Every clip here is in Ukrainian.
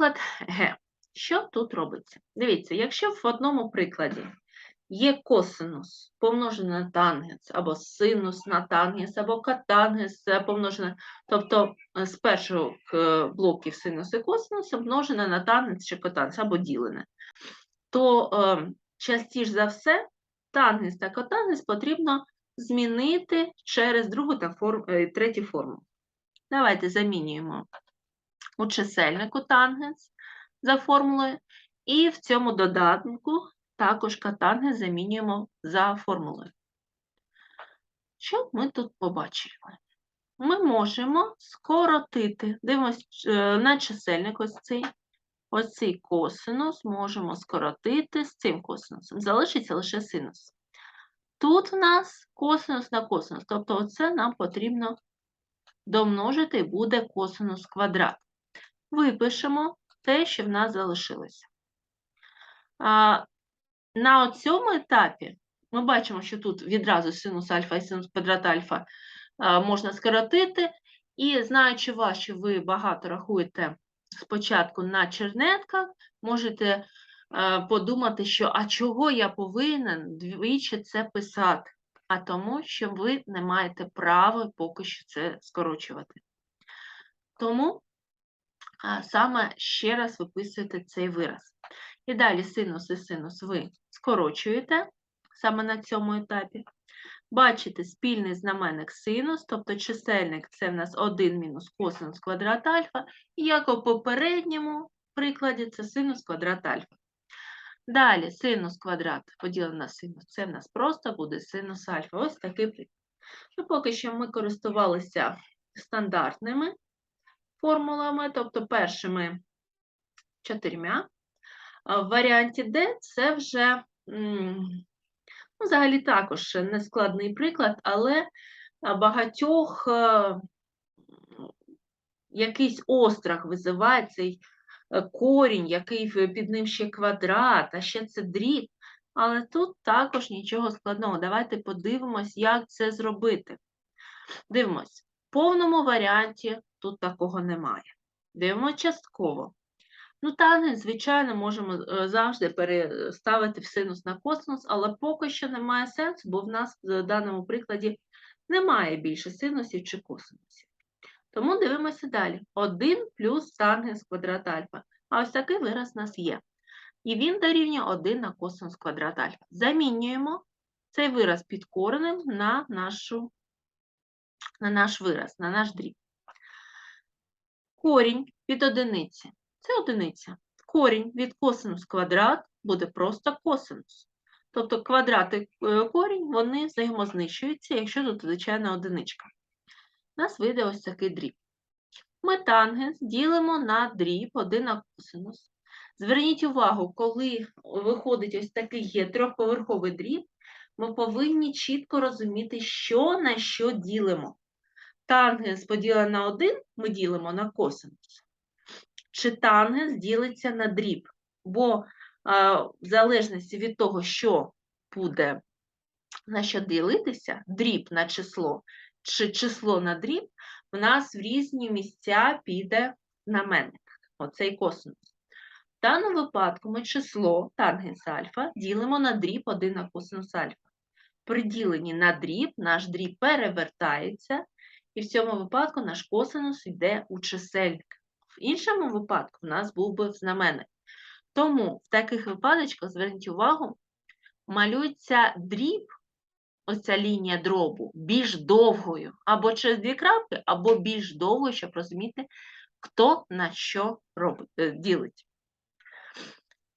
приклад Г. Що тут робиться? Дивіться, якщо в одному прикладі є косинус помножений на тангенс, або синус на тангенс, або катангенс помножений, тобто е, з першого е, блоків синус і косинус помножене на тангенс чи котангенс, або ділене, то е, частіше за все тангенс та котангенс потрібно змінити через другу та форм, е, третю форму. Давайте замінюємо у чисельнику тангенс за формулою, і в цьому додатку також катангенс замінюємо за формулою. Що ми тут побачимо? Ми можемо скоротити, дивимось е, на чисельник ось цей, ось цей косинус можемо скоротити з цим косинусом. Залишиться лише синус. Тут в нас косинус на косинус, тобто оце нам потрібно домножити буде косинус квадрат. Випишемо те, що в нас залишилося. На цьому етапі ми бачимо, що тут відразу синус альфа і синус квадрат альфа можна скоротити. І знаючи вас, що ви багато рахуєте спочатку на чернетках, можете подумати, що а чого я повинен двічі це писати? А тому, що ви не маєте права поки що це скорочувати. Тому саме ще раз виписуєте цей вираз. І далі синус і синус ви скорочуєте саме на цьому етапі. Бачите спільний знаменник синус, тобто чисельник це в нас 1 мінус косинус квадрат альфа, і як у попередньому прикладі це синус квадрат альфа. Далі синус квадрат поділено на синус, це в нас просто буде синус альфа. Ось такий приклад. Ну, поки що ми користувалися стандартними формулами, тобто першими чотирма. В варіанті D це вже ну, взагалі також нескладний приклад, але багатьох е, якийсь острах визиває цей е, корінь, який під ним ще квадрат, а ще це дріб. Але тут також нічого складного. Давайте подивимось, як це зробити. Дивимось, в повному варіанті тут такого немає. Дивимося частково. Ну, тангенс, звичайно, можемо е, завжди переставити в синус на косинус, але поки що немає сенсу, бо в нас в даному прикладі немає більше синусів чи косинусів. Тому дивимося далі. 1 плюс тангенс квадрат альфа. А ось такий вираз у нас є. І він дорівнює 1 на косинус квадрат альфа. Замінюємо цей вираз під коренем на, нашу, на наш вираз, на наш дріб. Корінь від одиниці. Це одиниця. Корінь від косинус квадрат буде просто косинус. Тобто квадрат і е, корінь, вони взаємознищуються, якщо тут звичайна одиничка. У нас вийде ось такий дріб. Ми тангенс ділимо на дріб 1 на косинус. Зверніть увагу, коли виходить ось такий є трьохповерховий дріб, ми повинні чітко розуміти, що на що ділимо. Тангенс поділений на 1 ми ділимо на косинус. Чи тангенс ділиться на дріб? Бо а, в залежності від того, що буде на що ділитися, дріб на число, чи число на дріб, в нас в різні місця піде знаменник, оцей косинус. В даному випадку ми число тангенс альфа ділимо на дріб 1 на косинус альфа. При діленні на дріб наш дріб перевертається, і в цьому випадку наш косинус йде у чисельник. В іншому випадку в нас був би знаменник. Тому в таких випадочках, зверніть увагу, малюється дріб, ось ця лінія дробу, більш довгою, або через дві крапки, або більш довгою, щоб розуміти, хто на що робить, е, ділить.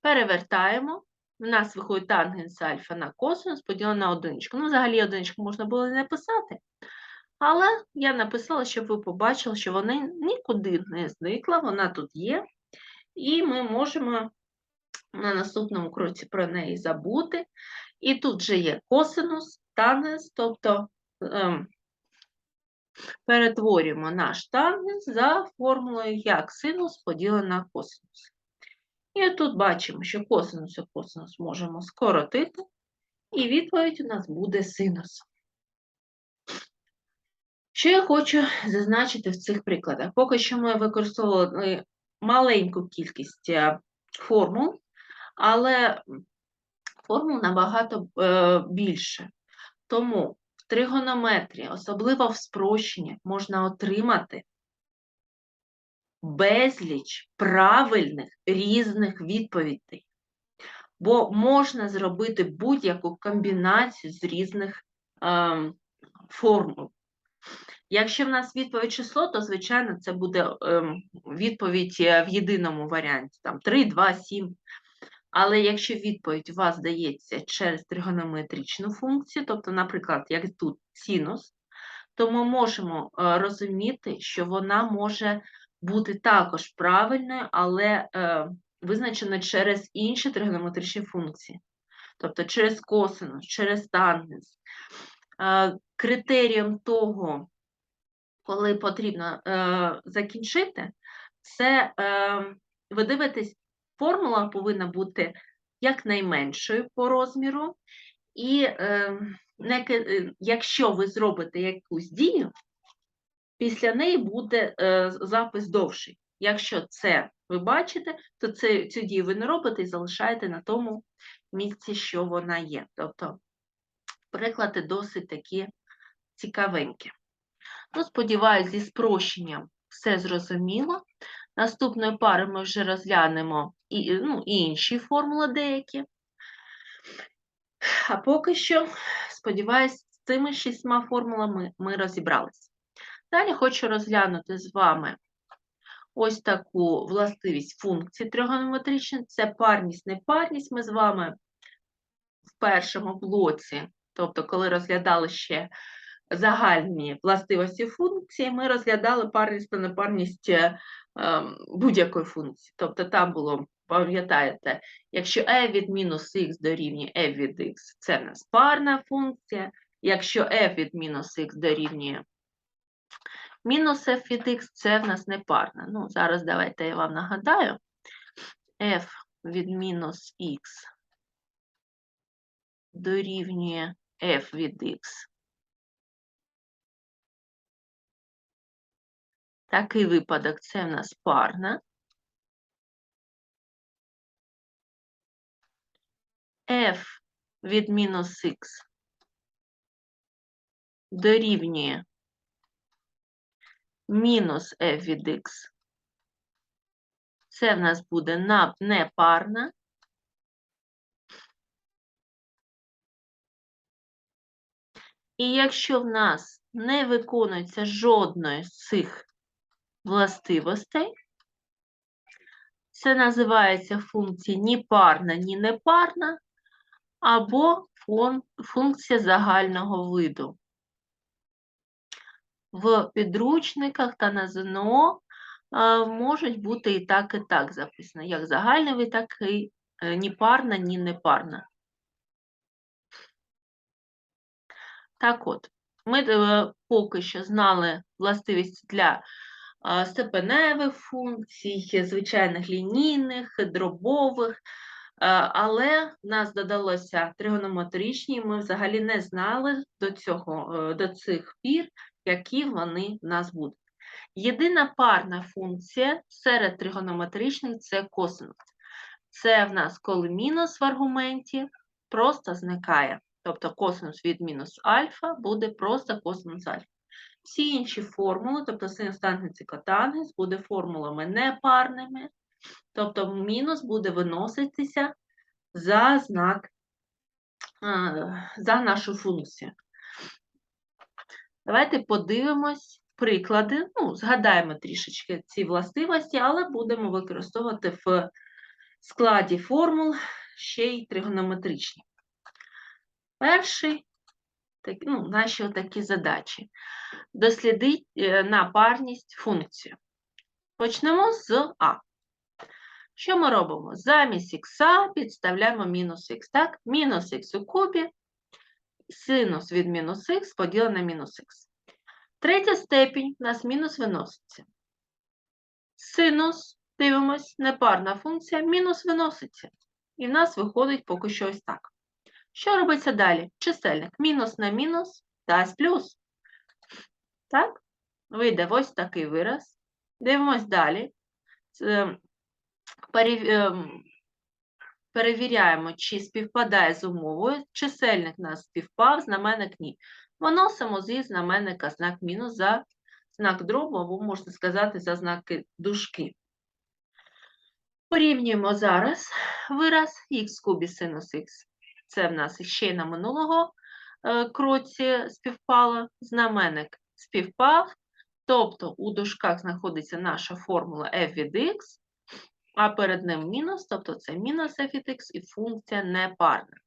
Перевертаємо. У нас виходить тангенс альфа на косинус, поділено на одиничку. Ну, взагалі одиничку можна було не написати, але я написала, щоб ви побачили, що вона нікуди не зникла, вона тут є, і ми можемо на наступному кроці про неї забути. І тут же є косинус, тангенс, тобто ем, перетворюємо наш тангенс за формулою як синус поділений на косинус. І тут бачимо, що косинус і косинус можемо скоротити, і відповідь у нас буде синус. Що я хочу зазначити в цих прикладах? Поки що ми використовували маленьку кількість е, формул, але формул набагато е, більше. Тому в тригонометрії, особливо в спрощенні, можна отримати безліч правильних різних відповідей. Бо можна зробити будь-яку комбінацію з різних ем, формул. Якщо в нас відповідь число, то, звичайно, це буде ем, відповідь е, в єдиному варіанті, там 3, 2, 7. Але якщо відповідь у вас дається через тригонометричну функцію, тобто, наприклад, як тут синус, то ми можемо е, розуміти, що вона може бути також правильною, але е, визначена через інші тригонометричні функції. Тобто через косинус, через тангенс. Критерієм того, коли потрібно е, закінчити, це е, ви дивитесь, формула повинна бути якнайменшою по розміру, і е, якщо ви зробите якусь дію, після неї буде запис довший. Якщо це ви бачите, то це, цю дію ви не робите і залишаєте на тому місці, що вона є. Тобто приклади досить такі цікавенькі. Ну, сподіваюсь, зі спрощенням все зрозуміло. Наступної пари ми вже розглянемо і, ну, і інші формули деякі. А поки що, сподіваюсь, з цими шістьма формулами ми розібралися. Далі хочу розглянути з вами ось таку властивість функції тригонометричної. Це парність, непарність. Ми з вами в першому блоці, тобто коли розглядали ще загальні властивості функції, ми розглядали парність та непарність е, ем, будь-якої функції. Тобто там було, пам'ятаєте, якщо f від мінус х дорівнює f від x, це в нас парна функція. Якщо f від мінус х дорівнює мінус f від x, це в нас не парна. Ну, зараз давайте я вам нагадаю. f від мінус х дорівнює f від x. Такий випадок це в нас парна. f від мінус х дорівнює мінус f від x. Це в нас буде на- непарна. І якщо в нас не виконується жодної з цих властивостей, це називається функція ні парна, ні непарна, або функція загального виду. В підручниках та на ЗНО можуть бути і так, і так записано, як загальний вид, так і е, ні парна, ні непарна. Так от, ми е, поки що знали властивість для степеневих функцій, звичайних лінійних, дробових, але в нас додалося тригонометричні, ми взагалі не знали до цього, е, до цих пір, які вони в нас будуть. Єдина парна функція серед тригонометричних це косинус. Це в нас коли мінус в аргументі просто зникає. Тобто косинус від мінус альфа буде просто косинус альфа. Всі інші формули, тобто синус тангенс і котангенс, буде формулами непарними, тобто мінус буде виноситися за знак, за нашу функцію. Давайте подивимось приклади, ну, згадаємо трішечки ці властивості, але будемо використовувати в складі формул ще й тригонометричні. Перший, так, ну, наші такі задачі. Дослідить е, на парність функцію. Почнемо з А. Що ми робимо? Замість х підставляємо мінус х, так? Мінус х у кубі, синус від мінус х поділене на мінус х. Третя степінь у нас мінус виноситься. Синус, дивимось, непарна функція, мінус виноситься. І в нас виходить поки що ось так. Що робиться далі? Чисельник. Мінус на мінус дасть плюс. Так? Вийде ось такий вираз. Дивимось далі. Перев- ем, перевіряємо, чи співпадає з умовою. Чисельник нас співпав, знаменник ні. Виносимо зі знаменника знак мінус за знак дробу, або можна сказати, за знаки дужки. Порівнюємо зараз вираз х кубі синус х. Це в нас ще й на минулого е, кроці співпало. Знаменник співпав, тобто у дужках знаходиться наша формула f від x, а перед ним мінус, тобто це мінус f від x і функція непарна.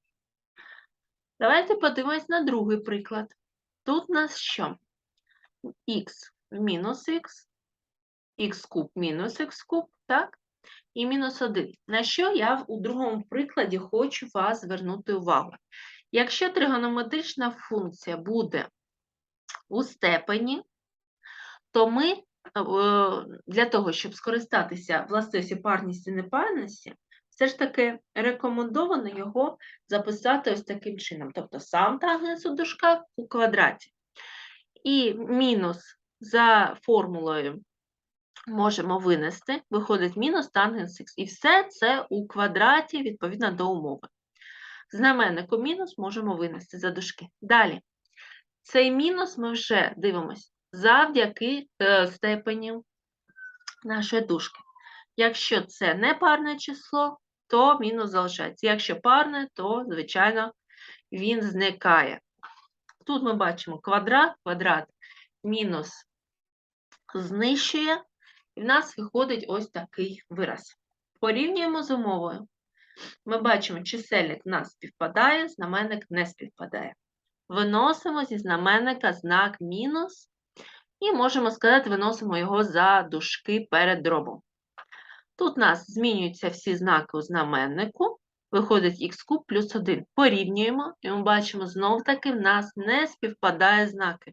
Давайте подивимось на другий приклад. Тут у нас що? х мінус х, х куб мінус х куб, так? І мінус 1. На що я у другому прикладі хочу вас звернути увагу. Якщо тригонометрична функція буде у степені, то ми е, для того, щоб скористатися властивістю парності і непарності, все ж таки рекомендовано його записати ось таким чином. Тобто сам тангенс у дужках у квадраті. І мінус за формулою можемо винести, виходить мінус тангенс х. І все це у квадраті відповідно до умови. Знаменнику мінус можемо винести за дужки. Далі. Цей мінус ми вже дивимося завдяки е, степені нашої дужки. Якщо це не парне число, то мінус залишається. Якщо парне, то, звичайно, він зникає. Тут ми бачимо квадрат, квадрат мінус знищує, і в нас виходить ось такий вираз. Порівнюємо з умовою. Ми бачимо, чисельник в нас співпадає, знаменник не співпадає. Виносимо зі знаменника знак мінус, і можемо сказати, виносимо його за дужки перед дробом. Тут у нас змінюються всі знаки у знаменнику, виходить х куб плюс 1. Порівнюємо, і ми бачимо, знов-таки в нас не співпадає знаки.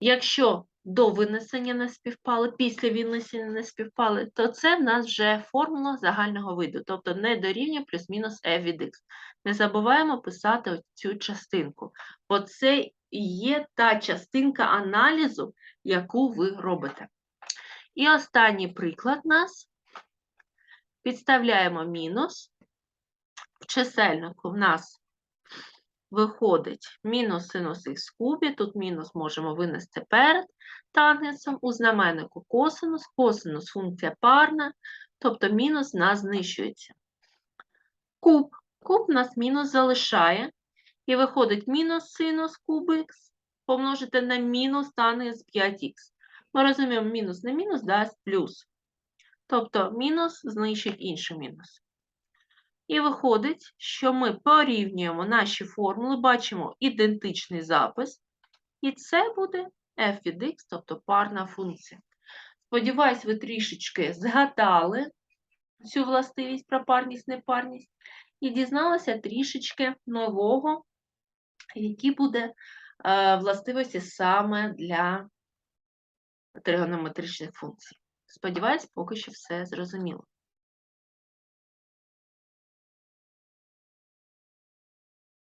Якщо до винесення не співпали, після винесення не співпали, то це в нас вже формула загального виду, тобто не дорівнює плюс-мінус f від x. Не забуваємо писати цю частинку, бо це є та частинка аналізу, яку ви робите. І останній приклад нас. Підставляємо мінус. В чисельнику в нас виходить мінус синус х кубі, тут мінус можемо винести перед тангенсом, у знаменнику косинус, косинус функція парна, тобто мінус нас знищується. Куб, куб у нас мінус залишає, і виходить мінус синус куб х помножити на мінус тангенс 5х. Ми розуміємо, мінус на мінус дасть плюс. Тобто мінус знищить інший мінус. І виходить, що ми порівнюємо наші формули, бачимо ідентичний запис, і це буде f від x, тобто парна функція. Сподіваюсь, ви трішечки згадали цю властивість про парність, непарність, і дізналися трішечки нового, які буде е, властивості саме для тригонометричних функцій. Сподіваюсь, поки що все зрозуміло.